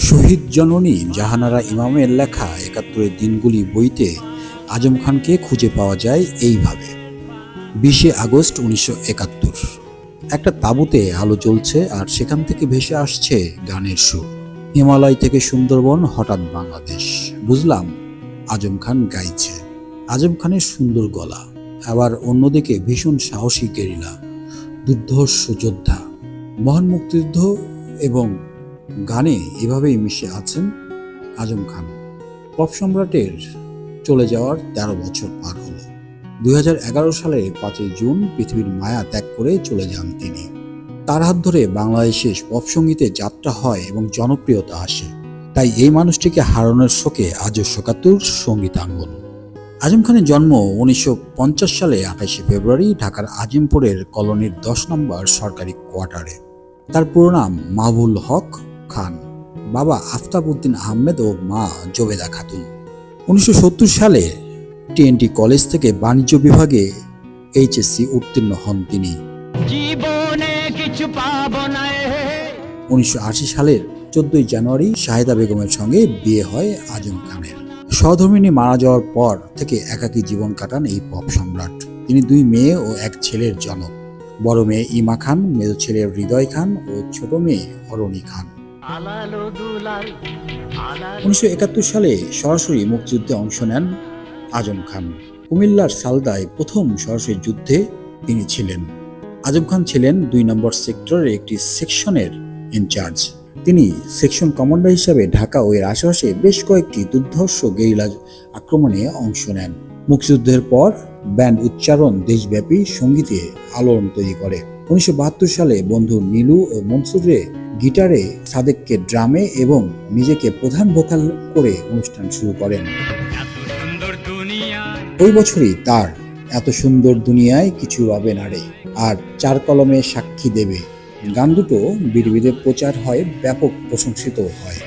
শহীদ জননী জাহানারা ইমামের লেখা একাত্তরের দিনগুলি বইতে আজম খানকে খুঁজে পাওয়া যায় এইভাবে। বিশে আগস্ট উনিশশো একাত্তর। একটা তাঁবুতে আলো জ্বলছে আর সেখান থেকে ভেসে আসছে গানের সুর। হিমালয় থেকে সুন্দরবন, হঠাৎ বাংলাদেশ। বুঝলাম, আজম খান গাইছে। আজম খানের সুন্দর গলা, আবার অন্যদিকে ভীষণ সাহসী গেরিলা, দুর্ধর্ষ যোদ্ধা, মহান মুক্তিযুদ্ধ এবং গানে এভাবেই মিশে আছেন আজম খান। পপ সম্রাটের চলে যাওয়ার তেরো বছর পার হলো। দুই সালের পাঁচই জুন পৃথিবীর মায়া ত্যাগ করে চলে যান তিনি। তার হাত ধরে বাংলাদেশে পপ সঙ্গীতে যাত্রা হয় এবং জনপ্রিয়তা আসে। তাই এই মানুষটিকে হারানোর শোকে আজও শোকাতুর সঙ্গীতাঙ্গন। আজম খানের জন্ম উনিশশো পঞ্চাশ সালে আঠাশে ফেব্রুয়ারি ঢাকার আজিমপুরের কলোনির দশ নম্বর সরকারি কোয়ার্টারে। তার পুরো নাম মাহবুল হক খান। বাবা আফতাব উদ্দিন আহমেদ ও মা জোবেদা খাতুন। উনিশশো সত্তর সালে টিএনটি কলেজ থেকে বাণিজ্য বিভাগে এইচএসসি উত্তীর্ণ হন তিনি। উনিশশো সালের চোদ্দই জানুয়ারি শাহেদা বেগমের সঙ্গে বিয়ে হয় আজম খানের। সহধর্মিনী মারা যাওয়ার পর থেকে একাকী জীবন কাটান এই পপ সম্রাট। তিনি দুই মেয়ে ও এক ছেলের জনক। বড় মেয়ে ইমা খান মেজো ছেলে হৃদয় খান ও ছোট মেয়ে অরণি খান। উনিশশো একাত্তর সালে সরাসরি মুক্তিযুদ্ধে অংশ নেন আজম খান। কুমিল্লার সালদায় প্রথম সরাসরি যুদ্ধে তিনি ছিলেন। আজম খান ছিলেন দুই নম্বর সেক্টরের একটি সেকশনের ইনচার্জ। তিনি সেকশন কমান্ডার হিসাবে ঢাকা ও এর আশেপাশে বেশ কয়েকটি দুর্ধর্ষ গেরিলা আক্রমণে অংশ নেন। মুক্তিযুদ্ধের পর ব্যান্ড উচ্চারণ দেশব্যাপী সঙ্গীতে আলোড়ন তৈরি করে। উনিশশো বাহাত্তর সালে বন্ধু নীলু ও মনসুরে গিটারে সাদেককে ড্রামে এবং নিজেকে প্রধান ভোকাল করে অনুষ্ঠান শুরু করেন। ওই বছরই তার এত সুন্দর দুনিয়ায় কিছু রবে না রে, আর চার কলমে সাক্ষী দেবে। গান দুটো বিড়বিড়ে প্রচার হয়, ব্যাপক প্রশংসিত হয়।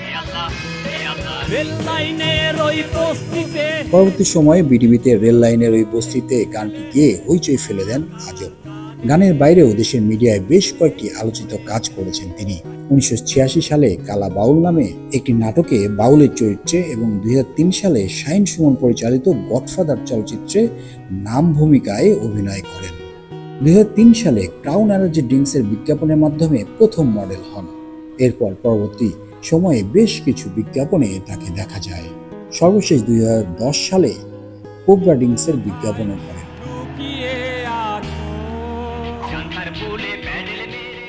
পরবর্তী সময়ে বিটিভিতে রেল লাইনের ওই বস্তিতে গানটি গেয়ে হইচই ফেলে দেন আজব গানের বাইরেও দেশের মিডিয়ায় বেশ কয়েকটি আলোচিত কাজ করেছেন তিনি। উনিশশো ছিয়াশি সালে কালা বাউল নামে একটি নাটকে বাউলের চরিত্রে এবং দুই হাজার তিন সালে শাইন সুমন পরিচালিত গডফাদার চলচ্চিত্রে নাম ভূমিকায় অভিনয় করেন। দুই হাজার তিন সালে ক্রাউন এনার্জি ড্রিঙ্কসের বিজ্ঞাপনের মাধ্যমে প্রথম মডেল হন। এরপর পরবর্তী সময়ে বেশ কিছু বিজ্ঞাপনে তাকে দেখা যায়। সর্বশেষ দুই হাজার দশ সালে কোবরা ড্রিঙ্কসের বিজ্ঞাপনও করেন।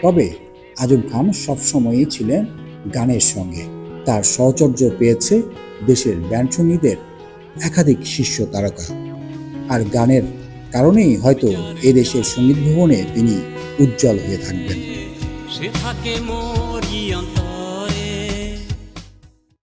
তবে আজম খান সবসময়ই ছিলেন গানের সঙ্গে। তার সহচর্য পেয়েছে দেশের ব্যান্ডসঙ্গীদের একাধিক শীর্ষ তারকা। আর গানের কারণেই হয়তো এদেশের সংগীত ভবনে তিনি উজ্জ্বল হয়ে থাকবেন। সে থাকে